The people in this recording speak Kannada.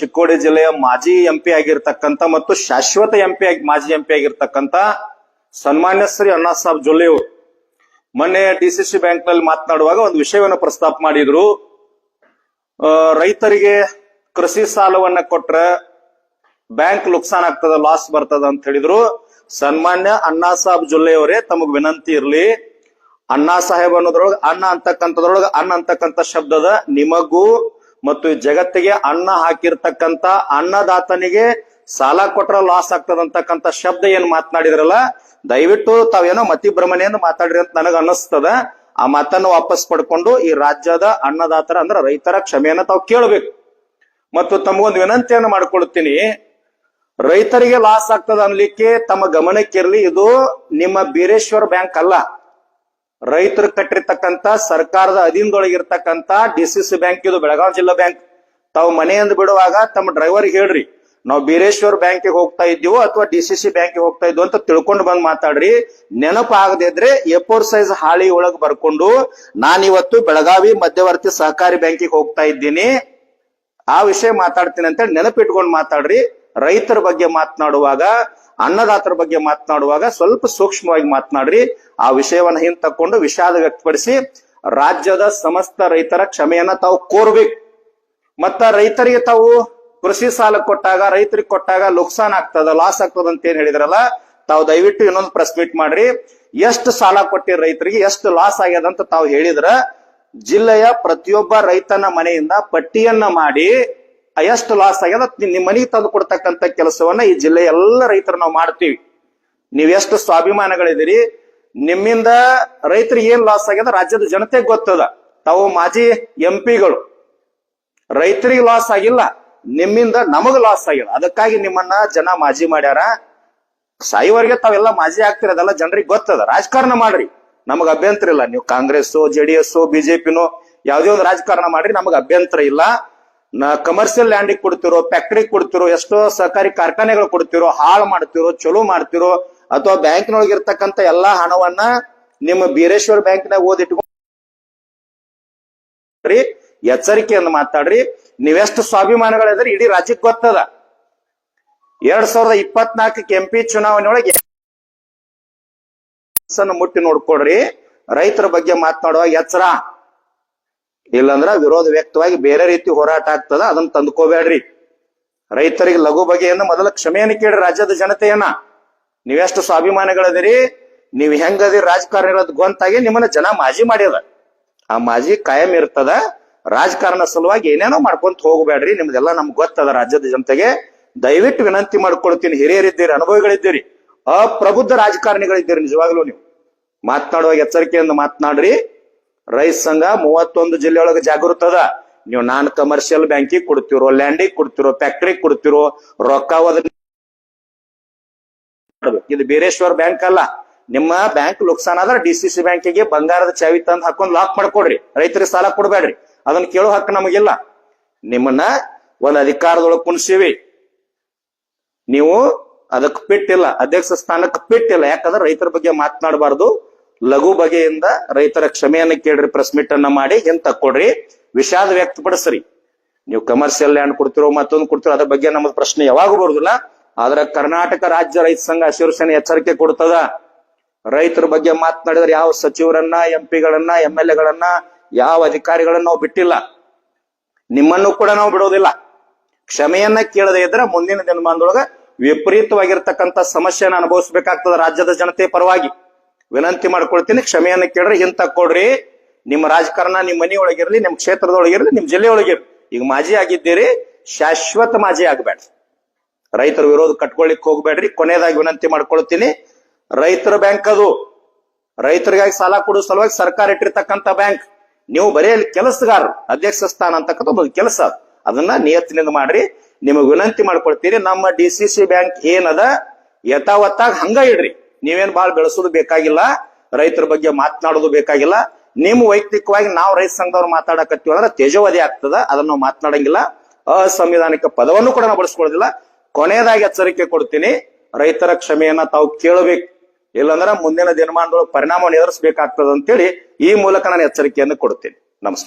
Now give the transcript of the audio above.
ಚಿಕ್ಕೋಡಿ ಜಿಲ್ಲೆಯ ಮಾಜಿ ಎಂಪಿ ಆಗಿರ್ತಕ್ಕಂಥ ಮತ್ತು ಶಾಶ್ವತ ಎಂಪಿ ಆಗಿ, ಮಾಜಿ ಎಂಪಿ ಆಗಿರ್ತಕ್ಕಂಥ ಸನ್ಮಾನ್ಯ ಶ್ರೀ ಅಣ್ಣಾ ಸಾಹೇಬ್ ಜೊಲ್ಲೆ ಅವರು ಮೊನ್ನೆ ಡಿಸಿಸಿ ಬ್ಯಾಂಕ್ನಲ್ಲಿ ಮಾತನಾಡುವಾಗ ಒಂದು ವಿಷಯವನ್ನು ಪ್ರಸ್ತಾಪ ಮಾಡಿದ್ರು. ರೈತರಿಗೆ ಕೃಷಿ ಸಾಲವನ್ನ ಕೊಟ್ರ ಬ್ಯಾಂಕ್ ನುಕ್ಸಾನ್ ಆಗ್ತದ ಲಾಸ್ ಬರ್ತದ ಅಂತ ಹೇಳಿದ್ರು. ಸನ್ಮಾನ್ಯ ಅಣ್ಣಾ ಸಾಹೇಬ್ ಜೊಲ್ಲೆ ಅವರೇ, ತಮಗ್ ವಿನಂತಿ ಇರ್ಲಿ. ಅಣ್ಣಾ ಸಾಹೇಬ್ ಅನ್ನೋದ್ರೊಳಗ ಅಣ್ಣ ಅಂತಕ್ಕಂಥದ್ರೊಳಗ ಅಣ್ಣ ಅಂತಕ್ಕಂಥ ಶಬ್ದದ ನಿಮಗೂ ಮತ್ತು ಜಗತ್ತಿಗೆ ಅನ್ನ ಹಾಕಿರ್ತಕ್ಕಂತ ಅನ್ನದಾತನಿಗೆ ಸಾಲ ಕೊಟ್ರ ಲಾಸ್ ಆಗ್ತದಂತಕ್ಕಂತ ಶಬ್ದ ಏನ್ ಮಾತನಾಡಿದ್ರಲ್ಲ? ದಯವಿಟ್ಟು ತಾವೇನೋ ಮತಿ ಭ್ರಮಣೆಯನ್ನು ಮಾತಾಡ್ರಿ ಅಂತ ನನಗ ಅನ್ನಿಸ್ತದ. ಆ ಮಾತನ್ನು ವಾಪಸ್ ಪಡ್ಕೊಂಡು ಈ ರಾಜ್ಯದ ಅನ್ನದಾತರ ಅಂದ್ರೆ ರೈತರ ಕ್ಷಮೆಯನ್ನ ತಾವು ಕೇಳಬೇಕು. ಮತ್ತು ತಮಗೊಂದು ವಿನಂತಿಯನ್ನು ಮಾಡ್ಕೊಳ್ತೀನಿ. ರೈತರಿಗೆ ಲಾಸ್ ಆಗ್ತದ ಅನ್ಲಿಕ್ಕೆ ತಮ್ಮ ಗಮನಕ್ಕಿರ್ಲಿ, ಇದು ನಿಮ್ಮ ಬೀರೇಶ್ವರ ಬ್ಯಾಂಕ್ ಅಲ್ಲ. ರೈತರು ಕಟ್ಟಿರ್ತಕ್ಕಂತ ಸರ್ಕಾರದ ಅಧೀನದೊಳಗಿರ್ತಕ್ಕಂತ ಡಿ ಸಿ ಸಿ ಬ್ಯಾಂಕ್, ಇದು ಬೆಳಗಾವಿ ಜಿಲ್ಲಾ ಬ್ಯಾಂಕ್. ತಾವು ಮನೆಯಿಂದ ಬಿಡುವಾಗ ತಮ್ಮ ಡ್ರೈವರ್ ಹೇಳ್ರಿ, ನಾವು ಬೀರೇಶ್ವರ್ ಬ್ಯಾಂಕಿಗೆ ಹೋಗ್ತಾ ಇದ್ದೀವೋ ಅಥವಾ ಡಿ ಸಿ ಸಿ ಬ್ಯಾಂಕಿಗೆ ಹೋಗ್ತಾ ಇದ್ವು ಅಂತ ತಿಳ್ಕೊಂಡು ಬಂದ್ ಮಾತಾಡ್ರಿ. ನೆನಪು ಆಗದಿದ್ರೆ ಎಫೋರ್ ಸೈಜ್ ಹಾಳಿ ಒಳಗೆ ಬರ್ಕೊಂಡು ನಾನಿವತ್ತು ಬೆಳಗಾವಿ ಮಧ್ಯವರ್ತಿ ಸಹಕಾರಿ ಬ್ಯಾಂಕಿಗೆ ಹೋಗ್ತಾ ಇದ್ದೀನಿ. ಆ ವಿಷಯ ಮಾತಾಡ್ತೀನಿ ಅಂತೇಳಿ ನೆನಪಿಟ್ಕೊಂಡು ಮಾತಾಡ್ರಿ. ರೈತರ ಬಗ್ಗೆ ಮಾತನಾಡುವಾಗ ಅನ್ನದಾತರ ಬಗ್ಗೆ ಮಾತನಾಡುವಾಗ ಸ್ವಲ್ಪ ಸೂಕ್ಷ್ಮವಾಗಿ ಮಾತನಾಡ್ರಿ. ಆ ವಿಷಯವನ್ನ ಹಿಂದ್ ತಕೊಂಡು ವಿಷಾದ ವ್ಯಕ್ತಪಡಿಸಿ, ರಾಜ್ಯದ ಸಮಸ್ತ ರೈತರ ಕ್ಷಮೆಯನ್ನ ತಾವು ಕೋರ್ಬೇಕು. ಮತ್ತ ರೈತರಿಗೆ ತಾವು ಕೃಷಿ ಸಾಲ ಕೊಟ್ಟಾಗ, ರೈತರಿಗೆ ಕೊಟ್ಟಾಗ ನುಕ್ಸಾನ್ ಆಗ್ತದ ಲಾಸ್ ಆಗ್ತದ ಅಂತ ಏನ್ ಹೇಳಿದ್ರಲ್ಲ, ತಾವು ದಯವಿಟ್ಟು ಇನ್ನೊಂದು ಪ್ರೆಸ್ ಮೀಟ್ ಮಾಡ್ರಿ. ಎಷ್ಟು ಸಾಲ ಕೊಟ್ಟಿರಿ ರೈತರಿಗೆ, ಎಷ್ಟು ಲಾಸ್ ಆಗ್ಯದ ಅಂತ ತಾವು ಹೇಳಿದ್ರ, ಜಿಲ್ಲೆಯ ಪ್ರತಿಯೊಬ್ಬ ರೈತನ ಮನೆಯಿಂದ ಪಟ್ಟಿಯನ್ನ ಮಾಡಿ ಎಷ್ಟು ಲಾಸ್ ಆಗ್ಯದ ನಿಮ್ಮ ಮನೆಗೆ ತಂದು ಕೊಡ್ತಕ್ಕಂಥ ಕೆಲಸವನ್ನ ಈ ಜಿಲ್ಲೆಯ ಎಲ್ಲ ರೈತರು ನಾವು ಮಾಡ್ತೀವಿ. ನೀವೆಷ್ಟು ಸ್ವಾಭಿಮಾನಗಳಿದ್ದೀರಿ, ನಿಮ್ಮಿಂದ ರೈತರಿಗೆ ಏನ್ ಲಾಸ್ ಆಗ್ಯದ ರಾಜ್ಯದ ಜನತೆಗೆ ಗೊತ್ತದ. ತಾವು ಮಾಜಿ ಎಂ ಪಿಗಳು ರೈತರಿಗೆ ಲಾಸ್ ಆಗಿಲ್ಲ, ನಿಮ್ಮಿಂದ ನಮಗ್ ಲಾಸ್ ಆಗಿಲ್ಲ ಅದಕ್ಕಾಗಿ ನಿಮ್ಮನ್ನ ಜನ ಮಾಜಿ ಮಾಡ್ಯಾರ. ಸಾಯುವರೆಗೆ ತಾವೆಲ್ಲ ಮಾಜಿ ಆಗ್ತಿರೋದಲ್ಲ, ಜನರಿಗೆ ಗೊತ್ತದ. ರಾಜಕಾರಣ ಮಾಡ್ರಿ. ನಮಗ್ ಅಭ್ಯಂತರ ಇಲ್ಲ. ನೀವು ಕಾಂಗ್ರೆಸ್ ಜೆ ಡಿ ಎಸ್ ಬಿಜೆಪಿನೋ ಯಾವ್ದೇ ಒಂದು ರಾಜಕಾರಣ ಮಾಡ್ರಿ, ನಮಗ್ ಅಭ್ಯಂತರ ಇಲ್ಲ. ಕಮರ್ಷಿಯಲ್ ಲ್ಯಾಂಡಿಗೆ ಕೊಡ್ತಿರೋ ಫ್ಯಾಕ್ಟ್ರಿ ಕೊಡ್ತಿರೋ, ಎಷ್ಟೋ ಸಹಕಾರಿ ಕಾರ್ಖಾನೆಗಳು ಕೊಡ್ತಿರೋ, ಹಾಳು ಮಾಡ್ತಿರೋ, ಚಲೋ ಮಾಡ್ತಿರೋ, ಅಥವಾ ಬ್ಯಾಂಕ್ನೊಳಗೆ ಇರ್ತಕ್ಕಂಥ ಎಲ್ಲಾ ಹಣವನ್ನ ನಿಮ್ಮ ಬೀರೇಶ್ವರ ಬ್ಯಾಂಕ್ನಾಗ ನಾಗ ರೀ ಎಚ್ಚರಿಕೆಯನ್ನು ಮಾತಾಡ್ರಿ. ನೀವೆಷ್ಟು ಸ್ವಾಭಿಮಾನಗಳಿದ್ರೆ ಇಡೀ ರಾಜ್ಯಕ್ಕೆ ಗೊತ್ತದ. ಎರಡ್ ಸಾವಿರದ ಇಪ್ಪತ್ನಾಲ್ಕಕ್ಕೆ ಎಂಪಿ ಚುನಾವಣೆ ಒಳಗೆ ಮುಟ್ಟಿ ನೋಡ್ಕೊಡ್ರಿ ರೈತರ ಬಗ್ಗೆ ಮಾತನಾಡುವಾಗ ಎಚ್ಚರ. ಇಲ್ಲಂದ್ರ ವಿರೋಧ ವ್ಯಕ್ತವಾಗಿ ಬೇರೆ ರೀತಿ ಹೋರಾಟ ಆಗ್ತದ, ಅದನ್ನ ತಂದುಕೋಬೇಡ್ರಿ. ರೈತರಿಗೆ ಲಘು ಬಗೆಯನ್ನು ಮೊದಲ ಕ್ಷಮೆಯನ್ನು ಕೇಳಿ ರಾಜ್ಯದ ಜನತೆಯನ್ನ. ನೀವೆಷ್ಟು ಸ್ವಾಭಿಮಾನಿಗಳದಿರಿ, ನೀವ್ ಹೆಂಗದಿ ರಾಜಕಾರಣ ಇರೋದ್ ಗೊಂತಾಗಿ ನಿಮ್ಮನ್ನ ಜನ ಮಾಜಿ ಮಾಡ್ಯದ ಆ ಮಾಜಿ ಕಾಯಂ ಇರ್ತದ, ರಾಜಕಾರಣ ಸಲುವಾಗಿ ಏನೇನೋ ಮಾಡ್ಕೊಂತ ಹೋಗ್ಬೇಡ್ರಿ, ನಿಮ್ದೆಲ್ಲ ನಮ್ಗೆ ಗೊತ್ತದ ರಾಜ್ಯದ ಜನತೆಗೆ. ದಯವಿಟ್ಟು ವಿನಂತಿ ಮಾಡ್ಕೊಳ್ತೀನಿ ಹಿರಿಯರಿದ್ದೀರಿ ಅನುಭವಿಗಳಿದ್ದೀರಿ, ಅಪ್ರಬುದ್ಧ ರಾಜಕಾರಣಿಗಳಿದ್ದೀರಿ ನಿಜವಾಗ್ಲೂ ನೀವು. ಮಾತನಾಡುವಾಗ ಎಚ್ಚರಿಕೆಯಿಂದ ಮಾತನಾಡ್ರಿ. ರೈತ ಸಂಘ ಮೂವತ್ತೊಂದು ಜಿಲ್ಲೆಯೊಳಗೆ ಜಾಗೃತದ ನೀವು ನಾನ್ ಕಮರ್ಷಿಯಲ್ ಬ್ಯಾಂಕಿಗೆ ಕೊಡ್ತಿರೋ ಲ್ಯಾಂಡಿಗೆ ಕೊಡ್ತಿರೋ ಫ್ಯಾಕ್ಟ್ರಿಗೆ ಕೊಡ್ತಿರೋ, ರೊಕ್ಕ ಇದು ಬೀರೇಶ್ವರ್ ಬ್ಯಾಂಕ್ ಅಲ್ಲ. ನಿಮ್ಮ ಬ್ಯಾಂಕ್ ನುಕ್ಸಾನ್ ಆದ್ರೆ ಡಿ ಸಿ ಸಿ ಬ್ಯಾಂಕಿಗೆ ಬಂಗಾರದ ಚಾವಿ ತಂದು ಹಾಕೊಂಡ್ ಲಾಕ್ ಮಾಡ್ಕೊಡ್ರಿ. ರೈತರಿಗೆ ಸಾಲ ಕೊಡ್ಬೇಡ್ರಿ. ಅದನ್ನ ಕೇಳೋ ಹಕ್ಕು ನಮಗಿಲ್ಲ. ನಿಮ್ಮನ್ನ ಒಂದ್ ಅಧಿಕಾರದೊಳಗೆ ಕುಣಿಸಿವಿ. ನೀವು ಅದಕ್ಕೆ ಪಿಟ್ಟಿಲ್ಲ ಅಧ್ಯಕ್ಷ ಸ್ಥಾನಕ್ಕೆ ಬಿಟ್ಟಿಲ್ಲ ಯಾಕಂದ್ರೆ ರೈತರ ಬಗ್ಗೆ ಮಾತನಾಡಬಾರ್ದು. ಲಘು ಬಗೆಯಿಂದ ರೈತರ ಕ್ಷಮೆಯನ್ನ ಕೇಳ್ರಿ ಪ್ರೆಸ್ ಮೀಟ್ ಅನ್ನ ಮಾಡಿ ಏನ್ ತಕ್ಕೊಡ್ರಿ ವಿಷಾದ ವ್ಯಕ್ತಪಡಿಸ್ರಿ. ನೀವು ಕಮರ್ಷಿಯಲ್ ಲ್ಯಾಂಡ್ ಕೊಡ್ತಿರೋ ಮತ್ತೊಂದು ಕೊಡ್ತಿರೋ, ಅದ್ರ ಬಗ್ಗೆ ನಮ್ದು ಪ್ರಶ್ನೆ ಯಾವಾಗೂ ಬರುದಿಲ್ಲ. ಆದ್ರೆ ಕರ್ನಾಟಕ ರಾಜ್ಯ ರೈತ ಸಂಘ ಶಿವಸೇನೆ ಎಚ್ಚರಿಕೆ ಕೊಡ್ತದ? ರೈತರ ಬಗ್ಗೆ ಮಾತನಾಡಿದ್ರೆ ಯಾವ ಸಚಿವರನ್ನ ಎಂ ಪಿಗಳನ್ನ ಎಂ ಎಲ್ ಎಗಳನ್ನ ಯಾವ ಅಧಿಕಾರಿಗಳನ್ನ ನಾವು ಬಿಟ್ಟಿಲ್ಲ. ನಿಮ್ಮನ್ನು ಕೂಡ ನಾವು ಬಿಡೋದಿಲ್ಲ. ಕ್ಷಮೆಯನ್ನ ಕೇಳದೆ ಇದ್ರೆ ಮುಂದಿನ ದಿನಮಾನದೊಳಗ ವಿಪರೀತವಾಗಿರ್ತಕ್ಕಂಥ ಸಮಸ್ಯೆನ ಅನುಭವಿಸಬೇಕಾಗ್ತದೆ ರಾಜ್ಯದ ಜನತೆ ಪರವಾಗಿ. ವಿನಂತಿ ಮಾಡ್ಕೊಳ್ತೀನಿ, ಕ್ಷಮೆಯನ್ನ ಕೇಳ್ರಿ ಹಿಂತ ಕೊಡ್ರಿ. ನಿಮ್ಮ ರಾಜಕಾರಣ ನಿಮ್ಮ ಮನೆಯೊಳಗಿರ್ಲಿ, ನಿಮ್ಮ ಕ್ಷೇತ್ರದೊಳಗಿರ್ಲಿ, ನಿಮ್ಮ ಜಿಲ್ಲೆಯೊಳಗಿರ್ಲಿ. ಈಗ ಮಾಜಿ ಆಗಿದ್ದೀರಿ, ಶಾಶ್ವತ ಮಾಜಿ ಆಗ್ಬೇಡ್ರಿ. ರೈತರ ವಿರೋಧ ಕಟ್ಕೊಳ್ಳಿಕ್ ಹೋಗ್ಬೇಡ್ರಿ. ಕೊನೆಯದಾಗಿ ವಿನಂತಿ ಮಾಡ್ಕೊಳ್ತೀನಿ, ರೈತರ ಬ್ಯಾಂಕ್ ಅದು. ರೈತರಿಗಾಗಿ ಸಾಲ ಕೊಡೋ ಸಲುವಾಗಿ ಸರ್ಕಾರ ಇಟ್ಟಿರ್ತಕ್ಕಂಥ ಬ್ಯಾಂಕ್. ನೀವು ಬರೀ ಅಲ್ಲಿ ಕೆಲಸಗಾರರು, ಅಧ್ಯಕ್ಷ ಸ್ಥಾನ ಅಂತಕ್ಕಂಥ ಒಂದು ಕೆಲಸ ಅದನ್ನ ನಿಯತ್ತಿನಿಂದ ಮಾಡ್ರಿ. ನಿಮಗೆ ವಿನಂತಿ ಮಾಡ್ಕೊಳ್ತೀರಿ ನಮ್ಮ ಡಿ ಬ್ಯಾಂಕ್ ಏನದ? ಯಥಾವತ್ತಾಗಿ ಹಂಗ ಇಡ್ರಿ. ನೀವೇನ್ ಬಾಳ್ ಬೆಳೆಸೋದು ಬೇಕಾಗಿಲ್ಲ, ರೈತರ ಬಗ್ಗೆ ಮಾತನಾಡೋದು ಬೇಕಾಗಿಲ್ಲ. ನಿಮ್ಮ ವೈಯಕ್ತಿಕವಾಗಿ ನಾವು ರೈತ ಸಂಘದವ್ರು ಮಾತಾಡಕತ್ತೀವಿ ಅಂದ್ರೆ ತೇಜೋವಧಿ ಆಗ್ತದ, ಅದನ್ನ ನಾವು ಮಾತನಾಡಂಗಿಲ್ಲ. ಅಸಂವಿಧಾನಿಕ ಪದವನ್ನು ಕೂಡ ನಾವು ಬಳಸ್ಕೊಳ್ಳೋದಿಲ್ಲ. ಕೊನೆಯದಾಗಿ ಎಚ್ಚರಿಕೆ ಕೊಡ್ತೀನಿ, ರೈತರ ಕ್ಷಮೆಯನ್ನ ತಾವು ಕೇಳಬೇಕು. ಇಲ್ಲಂದ್ರೆ ಮುಂದಿನ ದಿನಮಾನದೊಳಗೆ ಪರಿಣಾಮವನ್ನು ಎದುರಿಸಬೇಕಾಗ್ತದ ಅಂತೇಳಿ ಈ ಮೂಲಕ ನಾನು ಎಚ್ಚರಿಕೆಯನ್ನು ಕೊಡ್ತೀನಿ.